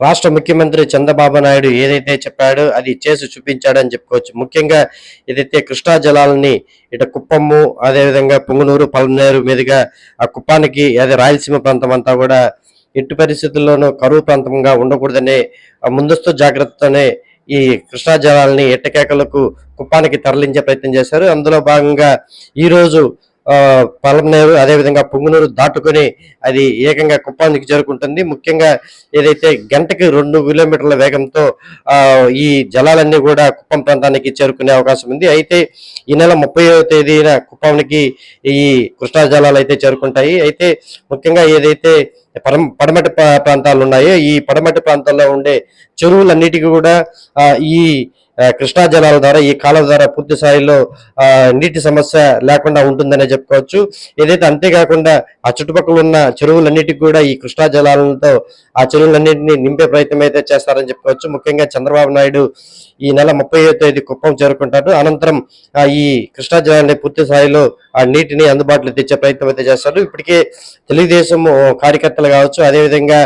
రాష్ట్ర ముఖ్యమంత్రి చంద్రబాబు నాయుడు ఏదైతే చెప్పాడో అది చేసి చూపించాడని చెప్పుకోవచ్చు. ముఖ్యంగా ఏదైతే కృష్ణా జలాలని ఇట కుప్పము అదేవిధంగా పొంగునూరు పల్మనేరు మీదుగా ఆ కుప్పానికి అదే రాయలసీమ ప్రాంతం అంతా కూడా ఎట్టి పరిస్థితుల్లోనూ కరువు ప్రాంతంగా ఉండకూడదనే ముందస్తు జాగ్రత్తతోనే ఈ కృష్ణా జలాలని ఎట్టకేకలకు కుప్పానికి తరలించే ప్రయత్నం చేశారు. అందులో భాగంగా ఈరోజు పలమనేరు అదేవిధంగా పొంగునూరు దాటుకొని అది ఏకంగా కుప్పానికి చేరుకుంటుంది. ముఖ్యంగా ఏదైతే గంటకి రెండు కిలోమీటర్ల వేగంతో ఈ జలాలన్నీ కూడా కుప్పం ప్రాంతానికి చేరుకునే అవకాశం ఉంది. అయితే ఈ నెల ముప్పై తేదీన కుప్పానికి ఈ కృష్ణా జలాలు అయితే చేరుకుంటాయి. అయితే ముఖ్యంగా ఏదైతే పరం పడమటి ప్రాంతాలు ఉన్నాయో ఈ పడమటి ప్రాంతాల్లో ఉండే చెరువులన్నిటికీ కూడా ఈ కృష్ణా జలాల ద్వారా ఈ కాలం ద్వారా పూర్తి స్థాయిలో నీటి సమస్య లేకుండా ఉంటుందనే చెప్పుకోవచ్చు. ఏదైతే అంతేకాకుండా ఆ చుట్టుపక్కల ఉన్న చెరువులన్నిటికీ కూడా ఈ కృష్ణా జలాలతో ఆ చెరువులన్నింటినీ నింపే ప్రయత్నం అయితే చేస్తారని చెప్పుకోవచ్చు. ముఖ్యంగా చంద్రబాబు నాయుడు ఈ నెల ముప్పై తేదీ కుప్పం చేరుకుంటారు అనంతరం ఈ కృష్ణా జలాన్ని పూర్తి స్థాయిలో ఆ నీటిని అందుబాటులో తెచ్చే ప్రయత్నం అయితే చేస్తారు ఇప్పటికే తెలుగుదేశం కార్యకర్తలు కావచ్చు అదేవిధంగా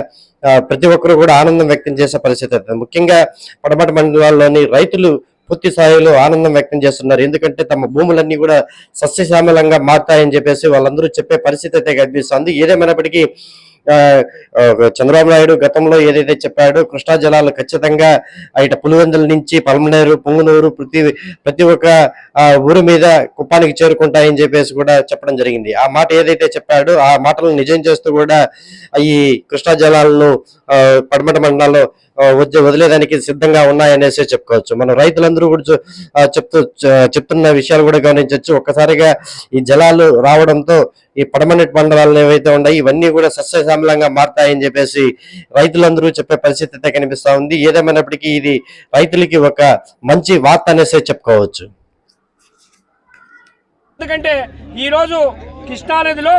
ప్రతి ఒక్కరు కూడా ఆనందం వ్యక్తం చేసే పరిస్థితి అవుతుంది ముఖ్యంగా పడమట మండలాల్లోని రైతులు పూర్తి స్థాయిలో ఆనందం వ్యక్తం చేస్తున్నారు. ఎందుకంటే తమ భూములన్నీ కూడా సస్యశ్యామలంగా మారుతాయని చెప్పేసి వాళ్ళందరూ చెప్పే పరిస్థితి అయితే కనిపిస్తుంది. ఏదేమైనప్పటికీ చంద్రబాబు నాయుడు గతంలో ఏదైతే చెప్పాడో కృష్ణా జలాలు ఖచ్చితంగా ఇటు పులివెందుల నుంచి పల్మనేరు పొంగునూరు ప్రతి ప్రతి ఒక్క ఊరు ఊరి మీద కుప్పానికి చేరుకుంటాయని చెప్పేసి కూడా చెప్పడం జరిగింది. ఆ మాట ఏదైతే చెప్పాడో ఆ మాటలను నిజం చేస్తూ కూడా ఈ కృష్ణా జలాలను పడమట మండలాల్లో వదిలేదానికి సిద్ధంగా ఉన్నాయనేసి చెప్పుకోవచ్చు. మన రైతులందరూ కూడా చెప్తూ చెప్తున్న విషయాలు కూడా గమనించవచ్చు. ఒక్కసారిగా ఈ జలాలు రావడంతో ఈ పడమనెట్ మండలాలు ఏవైతే ఉన్నాయి ఇవన్నీ కూడా సస్యశ్యామలంగా మారతాయని చెప్పేసి రైతులందరూ చెప్పే పరిస్థితి అయితే కనిపిస్తా ఉంది. ఏదేమైనప్పటికీ ఇది రైతులకి ఒక మంచి వార్త అనేసి చెప్పుకోవచ్చు. ఎందుకంటే ఈరోజు కృష్ణా కృష్ణానదిలో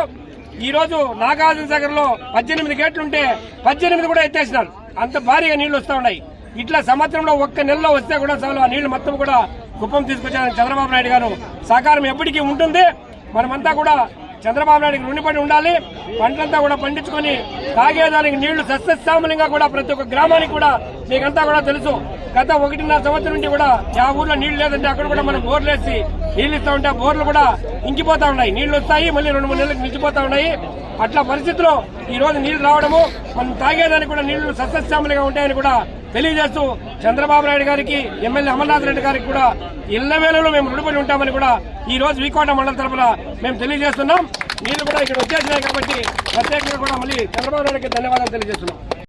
ఈ రోజు నాగార్జున సాగర్లో పద్దెనిమిది గేట్లుంటే పద్దెనిమిది కూడా ఎత్తేసినారు. అంత భారీగా నీళ్ళు వస్తా ఉన్నాయి. ఇట్లా సంవత్సరంలో ఒక్క నెలలో వస్తే కూడా చాలు ఆ నీళ్ళు మొత్తం కూడా కుప్పం తీసుకొచ్చారని చంద్రబాబు నాయుడు గారు. సహకారం ఎప్పటికీ ఉంటుంది. మనమంతా కూడా చంద్రబాబు నాయుడికి రుణపడి ఉండాలి. పంటలంతా కూడా పండించుకొని తాగేదానికి నీళ్ళు సస్యశ్యామలంగా కూడా ప్రతి ఒక్క గ్రామానికి కూడా మీకంతా కూడా తెలుసు. గత ఒకటిన్నర సంవత్సరం నుండి కూడా ఆ ఊర్లో నీళ్ళు లేదంటే అక్కడ కూడా మనం బోర్లు వేసి నీళ్ళు ఇస్తా ఉంటే బోర్లు కూడా ఇంకిపోతా ఉన్నాయి. నీళ్ళు వస్తాయి మళ్ళీ రెండు మూడు నెలలకు నిలిచిపోతా ఉన్నాయి. అట్లా పరిస్థితుల్లో ఈ రోజు నీళ్ళు రావడము మనం తాగేదానికి కూడా నీళ్ళు సస్యశ్యామలుగా ఉంటాయని కూడా తెలియజేస్తూ చంద్రబాబు నాయుడు గారికి ఎమ్మెల్యే అమర్నాథ్ రెడ్డి గారికి కూడా ఇళ్ళ వేళలో మేము రుణపడి ఉంటామని కూడా ఈ రోజు వికోట మండలం తరఫున మేము తెలియజేస్తున్నాం. మీరు కూడా ఇక్కడ వచ్చేసినాయి కాబట్టి ప్రత్యేకంగా కూడా మళ్ళీ చంద్రబాబు నాయుడుకి ధన్యవాదాలు తెలియజేస్తున్నాం.